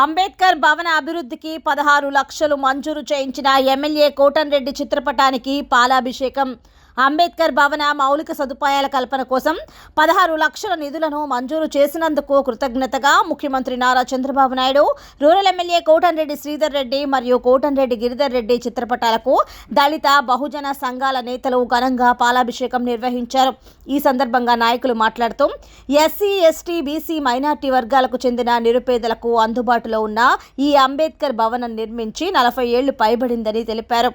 అంబేద్కర్ భవన అభివృద్ధికి పదహారు లక్షలు మంజూరు చేయించిన ఎమ్మెల్యే కోటన్ రెడ్డి చిత్రపటానికి పాలాభిషేకం. అంబేద్కర్ భవన మౌలిక సదుపాయాల కల్పన కోసం పదహారు లక్షల నిధులను మంజూరు చేసినందుకు కృతజ్ఞతగా ముఖ్యమంత్రి నారా చంద్రబాబు నాయుడు రూరల్ ఎమ్మెల్యే కోటంరెడ్డి శ్రీధర్ రెడ్డి మరియు కోటంరెడ్డి గిరిధర్ రెడ్డి చిత్రపటాలకు దళిత బహుజన సంఘాల నేతలు ఘనంగా పాలాభిషేకం నిర్వహించారు. ఈ సందర్భంగా నాయకులు మాట్లాడుతూ ఎస్సీ ఎస్టీ బీసీ మైనార్టీ వర్గాలకు చెందిన నిరుపేదలకు అందుబాటులో ఉన్న ఈ అంబేద్కర్ భవనం నిర్మించి నలభై ఏళ్ళు పైబడిందని తెలిపారు.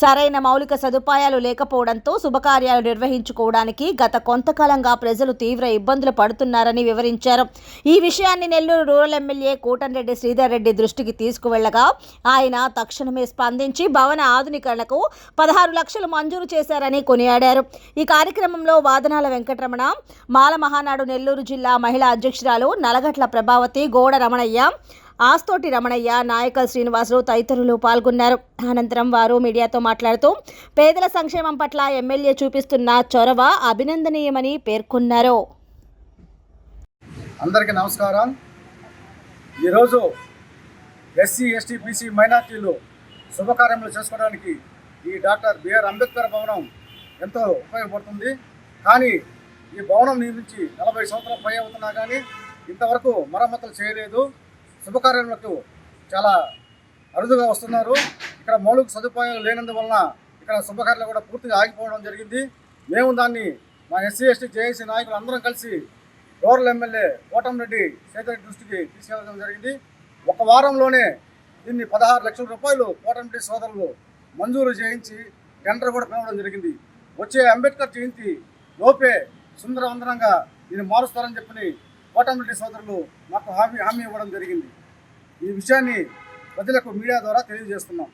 సరైన మౌలిక సదుపాయాలు లేకపోవడంతో శుభకార్యాలు నిర్వహించుకోవడానికి గత కొంతకాలంగా ప్రజలు తీవ్ర ఇబ్బందులు పడుతున్నారని వివరించారు. ఈ విషయాన్ని నెల్లూరు రూరల్ ఎమ్మెల్యే కోటంరెడ్డి శ్రీధర్ రెడ్డి దృష్టికి తీసుకువెళ్ళగా ఆయన తక్షణమే స్పందించి భవన ఆధునీకరణకు పదహారు లక్షలు మంజూరు చేశారని కొనియాడారు. ఈ కార్యక్రమంలో వాదనాల వెంకటరమణ మాల మహానాడు నెల్లూరు జిల్లా మహిళా అధ్యక్షురాలు నలగట్ల ప్రభావతి గోడ రమణయ్య ఆస్తోటి రమణయ్య నాయకల్ శ్రీనివాసులు తదితరులు పాల్గొన్నారు. అనంతరం వారు మీడియాతో మాట్లాడుతూ పేదల సంక్షేమం పట్ల ఎమ్మెల్యే చూపిస్తున్న చొరవ అభినందనీయమని పేర్కొన్నారు. అందరికీ నమస్కారం. ఈరోజు ఎస్సీ ఎస్టీ బీసీ మైనార్టీలు శుభకార్యములు చేసుకోవడానికి ఈ డాక్టర్ బిఆర్ అంబేద్కర్ భవనం ఎంతో ఉపయోగపడుతుంది. కానీ ఈ భవనం నిర్మించి నలభై సంవత్సరాలు పై అవుతున్నా కానీ ఇంతవరకు మరమ్మతులు చేయలేదు. శుభకార్యములకు చాలా అరుదుగా వస్తున్నారు. ఇక్కడ మౌలిక సదుపాయాలు లేనందువలన ఇక్కడ శుభకార్యాలు కూడా పూర్తిగా ఆగిపోవడం జరిగింది. మేము దాన్ని మా ఎస్సీ ఎస్టీ జేఏసీ నాయకులు అందరం కలిసి రూరల్ ఎమ్మెల్యే కోటంరెడ్డి సేతరెడ్డి దృష్టికి తీసుకెళ్ళడం జరిగింది. ఒక వారంలోనే దీన్ని పదహారు లక్షల రూపాయలు కోటంరెడ్డి సోదరులు మంజూరు చేయించి టెండర్ కూడా పిలవడం జరిగింది. వచ్చే అంబేద్కర్ జయంతి లోపే సుందరవందనంగా దీన్ని మారుస్తారని చెప్పి కోటంరెడ్డి సోదరులు మాకు హామీ హామీ ఇవ్వడం జరిగింది. ఈ విషయాన్ని ప్రజలకు మీడియా ద్వారా తెలియజేస్తున్నాం.